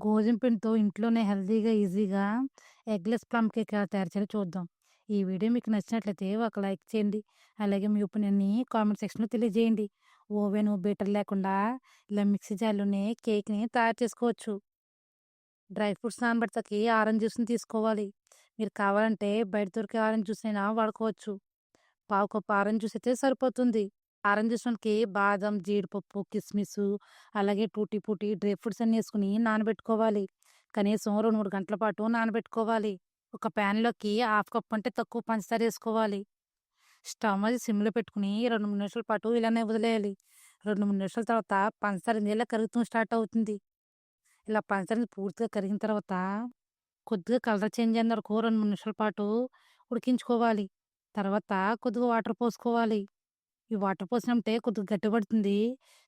గోధుమ పిండితో ఇంట్లోనే హెల్తీగా, ఈజీగా ఎగ్‌లెస్ ప్లమ్ కేక్ ఎలా తయారు చేయాలో చూద్దాం. ఈ వీడియో మీకు నచ్చినట్లయితే ఒక లైక్ చేయండి. అలాగే మీ ఒపీనియన్‌ని కామెంట్ సెక్షన్‌లో తెలియజేయండి. ఓవెన్ బీటర్ లేకుండా ఇలా మిక్సీ జార్‌లోనే కేక్‌ని తయారు చేసుకోవచ్చు. డ్రై ఫ్రూట్స్ నానబెట్టకి ఆరెంజ్ జ్యూస్‌ని తీసుకోవాలి. మీరు కావాలంటే బయట దొరికే ఆరెంజ్ జ్యూస్ అయినా వాడుకోవచ్చు. పావు కప్పు ఆరెంజ్ జ్యూస్ అయితే సరిపోతుంది. ఆరెంజ్ జ్యూస్‌లోకి బాదం, జీడిపప్పు, కిస్మిస్ అలాగే టూటీ పూటీ డ్రై ఫ్రూట్స్ అన్నీ వేసుకుని నానబెట్టుకోవాలి. కనీసం 2, 3 గంటల పాటు నానబెట్టుకోవాలి. ఒక ప్యాన్‌లోకి హాఫ్ కప్ అంటే తక్కువ పంచదార వేసుకోవాలి స్టవ్ అది సిమ్‌లో పెట్టుకుని రెండు మూడు నిమిషాల పాటు ఇలానే వదిలేయాలి. 2, 3 నిమిషాల తర్వాత పంచదార నీళ్ళ కరుగుతూ స్టార్ట్ అవుతుంది. ఇలా పంచదార పూర్తిగా కరిగిన తర్వాత కొద్దిగా కలర్ చేంజ్ అయిన వరకు 2, 3 నిమిషాల పాటు ఉడికించుకోవాలి. తర్వాత కొద్దిగా వాటర్ పోసుకోవాలి. ఈ వాటర్ పోసినంటే కొద్దిగా గట్టిపడుతుంది.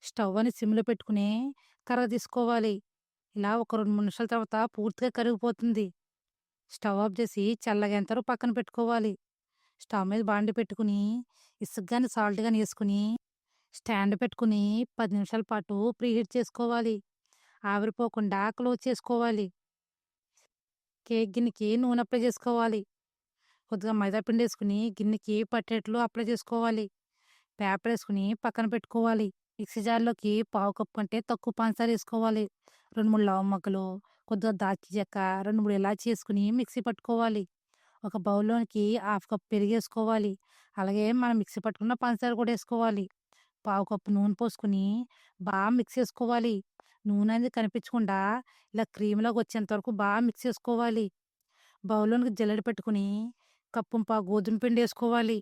స్టవ్ అని సిమ్‌లో పెట్టుకుని కర్ర తీసుకోవాలి. ఇలా ఒక 2, 3 నిమిషాల తర్వాత పూర్తిగా కరిగిపోతుంది. స్టవ్ ఆఫ్ చేసి చల్లగయ్యేంత పక్కన పెట్టుకోవాలి. స్టవ్ మీద బాండీ పెట్టుకుని ఇసుక్ కానీ సాల్ట్ కానీ వేసుకుని స్టాండ్ పెట్టుకొని పది నిమిషాల పాటు ప్రీహీట్ చేసుకోవాలి. ఆవిరిపోకుండా క్లోజ్ చేసుకోవాలి. కేక్ గిన్నెకి నూనె అప్లై చేసుకోవాలి. కొద్దిగా మైదా పిండి వేసుకుని గిన్నెకి పట్టేట్లు అప్లై చేసుకోవాలి. పేపర్ వేసుకుని పక్కన పెట్టుకోవాలి. మిక్సీ జార్‌లోకి పావు కప్పు కంటే తక్కువ పంచదార ఏసుకోవాలి. 2, 3 లవంగ మొగ్గలు, కొద్దిగా దాల్చిన చెక్క, రెండు మూడు ఇలాచి వేసుకుని మిక్సీ పట్టుకోవాలి. ఒక బౌల్‌లోనికి హాఫ్ కప్ పెరిగేసుకోవాలి అలాగే మనం మిక్సీ పట్టుకున్న పంచదార కూడా వేసుకోవాలి పావు కప్పు నూనె పోసుకొని బాగా మిక్స్ చేసుకోవాలి. నూనె అనేది కనిపించకుండా ఇలా క్రీమ్‌లాగా వచ్చేంత వరకు బాగా మిక్స్ చేసుకోవాలి. బౌల్‌లోనికి జల్లెడ పెట్టుకొని కప్పుంపావు గోధుమ పిండి వేసుకోవాలి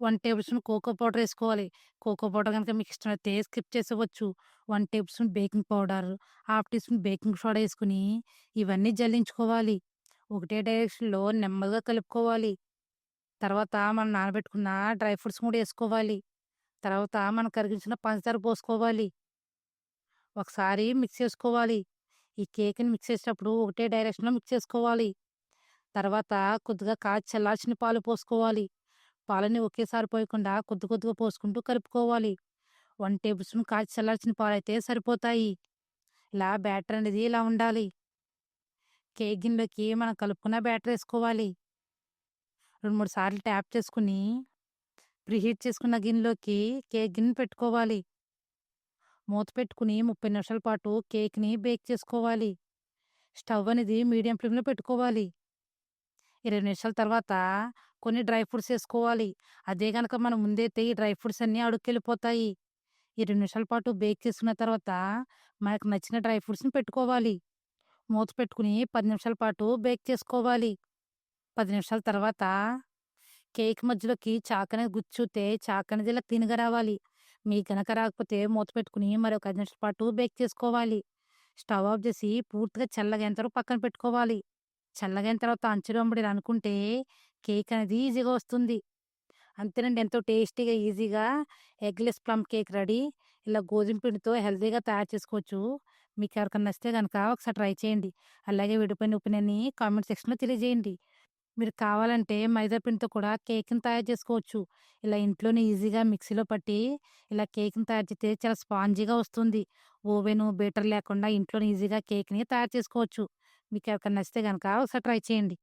one tablespoon cocoa powder వేసుకోవాలి కోకో పౌడర్ కనుక మీకు ఇష్టమైతే స్కిప్ చేసుకోవచ్చు one tablespoon baking powder, half teaspoon baking soda వేసుకుని ఇవన్నీ జల్లించుకోవాలి. ఒకటే డైరెక్షన్‌లో నెమ్మదిగా కలుపుకోవాలి. తర్వాత మనం నానబెట్టుకున్న డ్రై ఫ్రూట్స్ కూడా వేసుకోవాలి తర్వాత మనం కరిగించిన పంచదార పోసుకోవాలి. ఒకసారి మిక్స్ చేసుకోవాలి. ఈ కేక్‌ని మిక్స్ చేసేటప్పుడు ఒకటే డైరెక్షన్‌లో మిక్స్ చేసుకోవాలి. తర్వాత కొద్దిగా కాచి చల్లార్చిన పాలు పోసుకోవాలి. పాలని ఒకేసారి పోయకుండా కొద్ది కొద్దిగా పోసుకుంటూ కలుపుకోవాలి. వన్ టేబుల్ స్పూన్ కాచి చల్లార్చిన పాలైతే సరిపోతాయి. ఇలా బ్యాటర్ అనేది ఇలా ఉండాలి. కేక్ గిన్నెలోకి మనం కలుపుకున్న బ్యాటర్ వేసుకోవాలి రెండు మూడు సార్లు ట్యాప్ చేసుకుని ప్రీహీట్ చేసుకున్న గిన్నెలోకి కేక్ గిన్నె పెట్టుకోవాలి. మూత పెట్టుకుని ముప్పై నిమిషాల పాటు కేక్‌ని బేక్ చేసుకోవాలి. స్టవ్ అనేది మీడియం ఫ్లేమ్‌లో పెట్టుకోవాలి. 20 నిమిషాల తర్వాత కొన్ని డ్రై ఫ్రూట్స్ వేసుకోవాలి అదే కనుక మనం ముందైతే ఈ డ్రై ఫ్రూట్స్ అన్నీ అడుక్కెళ్ళిపోతాయి. 20 నిమిషాల పాటు బేక్ చేసుకున్న తర్వాత మనకు నచ్చిన డ్రై ఫ్రూట్స్‌ని పెట్టుకోవాలి. మూత పెట్టుకుని పది నిమిషాల పాటు బేక్ చేసుకోవాలి. పది నిమిషాల తర్వాత కేక్ మధ్యలోకి చాక్ అనేది గుచ్చుతే చాక్ అనేది ఇలా క్లీన్‌గా రావాలి. మీ కనుక రాకపోతే మూత పెట్టుకుని మరొక 5 నిమిషాల పాటు బేక్ చేసుకోవాలి. స్టవ్ ఆఫ్ చేసి పూర్తిగా చల్లగా వరకు పక్కన పెట్టుకోవాలి. చల్లగైన తర్వాత అంచులు అనుకుంటే కేక్ అనేది ఈజీగా వస్తుంది. అంతేనండి ఎంతో టేస్టీగా, ఈజీగా ఎగ్‌లెస్ ప్లమ్ కేక్ రెడీ. ఇలా గోధుమ పిండితో హెల్తీగా తయారు చేసుకోవచ్చు. మీకు ఎవరికైనా నచ్చితే కనుక ఒకసారి ట్రై చేయండి. అలాగే విడిపోయిన ఉప్పునని కామెంట్ సెక్షన్‌లో తెలియజేయండి. మీరు కావాలంటే మైదా పిండితో కూడా కేక్‌ని తయారు చేసుకోవచ్చు. ఇలా ఇంట్లోనే ఈజీగా మిక్సీలో పట్టి ఇలా కేక్‌ని తయారు చేస్తే చాలా స్పాంజీగా వస్తుంది. ఓవెను, బీటర్ లేకుండా ఇంట్లోనే ఈజీగా కేక్‌ని తయారు చేసుకోవచ్చు. మీకు ఎవరికైనా నచ్చితే కనుక ఒకసారి ట్రై చేయండి.